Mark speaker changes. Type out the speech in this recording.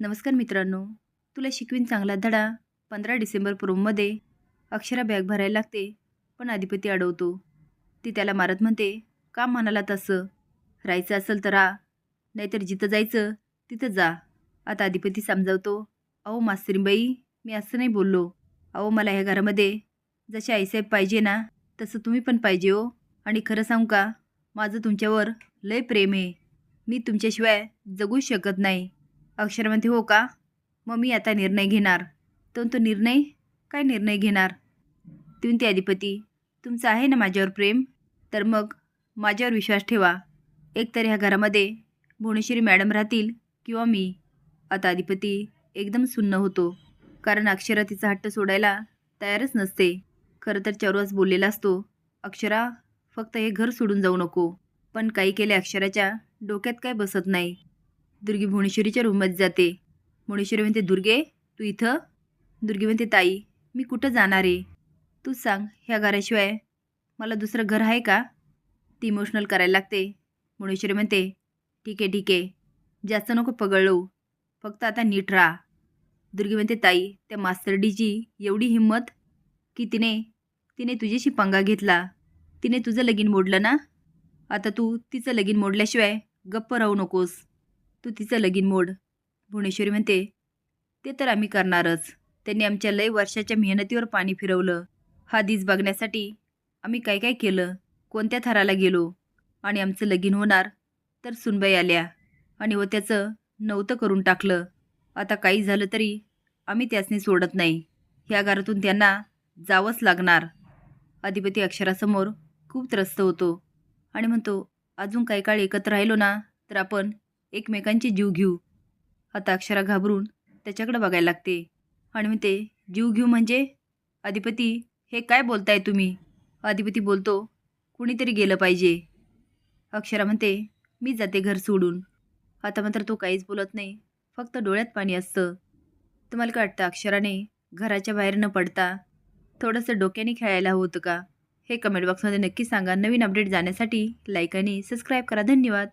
Speaker 1: नमस्कार मित्रांनो. तुला शिकवीन चांगला धडा पंधरा डिसेंबर प्रोममध्ये अक्षरा बॅग भरायला लागते पण अधिपती अडवतो. ती त्याला मारत म्हणते का म्हणाला तसं? राहायचं असेल तर राहा नाहीतर जिथं जायचं तिथं जा. आता अधिपती समजावतो अहो मास्तरीबाई मी असं नाही बोललो. अहो मला ह्या घरामध्ये जसे आईसाहेब पाहिजे ना तसं तुम्ही पण पाहिजे हो. आणि खरं सांगू का? माझं तुमच्यावर लय प्रेम आहे. मी तुमच्याशिवाय जगूच शकत नाही. अक्षर म्हणते हो का? मग मी आता निर्णय घेणार. तर तो निर्णय? काय निर्णय घेणार? ती म्हणते अधिपती तुमचं आहे ना माझ्यावर प्रेम? तर मग माझ्यावर विश्वास ठेवा. एकतर ह्या घरामध्ये भुवनेश्वरी मॅडम राहतील किंवा मी. आता अधिपती एकदम सुन्न होतो कारण अक्षरा तिचा हट्ट सोडायला तयारच नसते. खरं तर चौरस बोललेला असतो अक्षरा फक्त हे घर सोडून जाऊ नको. पण काही केले अक्षराच्या डोक्यात काय बसत नाही. दुर्गी भुवनेश्वरीच्या रूममध्ये जाते. भुवनेश्वरी म्हणते दुर्गे तू इथं? दुर्गे म्हणते ताई मी कुठं जाणार आहे? तू सांग ह्या घराशिवाय मला दुसरं घर आहे का? ती इमोशनल करायला लागते. भुवनेश्वरी म्हणते ठीक आहे ठीक आहे. जास्त नको पगळलो फक्त आता नीट राहा. दुर्गे म्हणते ताई त्या मास्तरडीची एवढी हिंमत की तिने तिने तुझ्याशी पंगा घेतला. तिने तुझं लगीन मोडलं ना? आता तू तिचं लगीन मोडल्याशिवाय गप्प राहू नकोस. तू तिचं लगीन मोड. भुवनेश्वरी म्हणते ते तर आम्ही करणारच. त्यांनी आमच्या लय वर्षाच्या मेहनतीवर पाणी फिरवलं. हा दिस बघण्यासाठी आम्ही काय काय केलं कोणत्या थराला गेलो आणि आमचं लगीन होणार तर सुनबाई आल्या आणि व त्याचं नव्हतं करून टाकलं. आता काही झालं तरी आम्ही त्याचनी सोडत नाही. ह्या घरातून त्यांना जावंच लागणार. अधिपती अक्षरासमोर खूप त्रस्त होतो आणि म्हणतो अजून काही काळ एकत्र राहिलो ना तर आपण एकमेकांचे जीव घेऊ. आता अक्षरा घाबरून त्याच्याकडे बघायला लागते. आणि म्हणते जीव घेऊ म्हणजे? अधिपती हे काय बोलताय तुम्ही? अधिपती बोलतो कुणीतरी गेलं पाहिजे. अक्षरा म्हणते मी जाते घर सोडून. आता मात्र तो काहीच बोलत नाही फक्त डोळ्यात पाणी असतं. तुम्हाला काय वाटतं अक्षराने घराच्या बाहेर न पडता थोडंसं डोक्याने खेळायला होतं का? हे कमेंट बॉक्समध्ये नक्की सांगा. नवीन अपडेट जाण्यासाठी लाईक आणि सबस्क्राईब करा. धन्यवाद.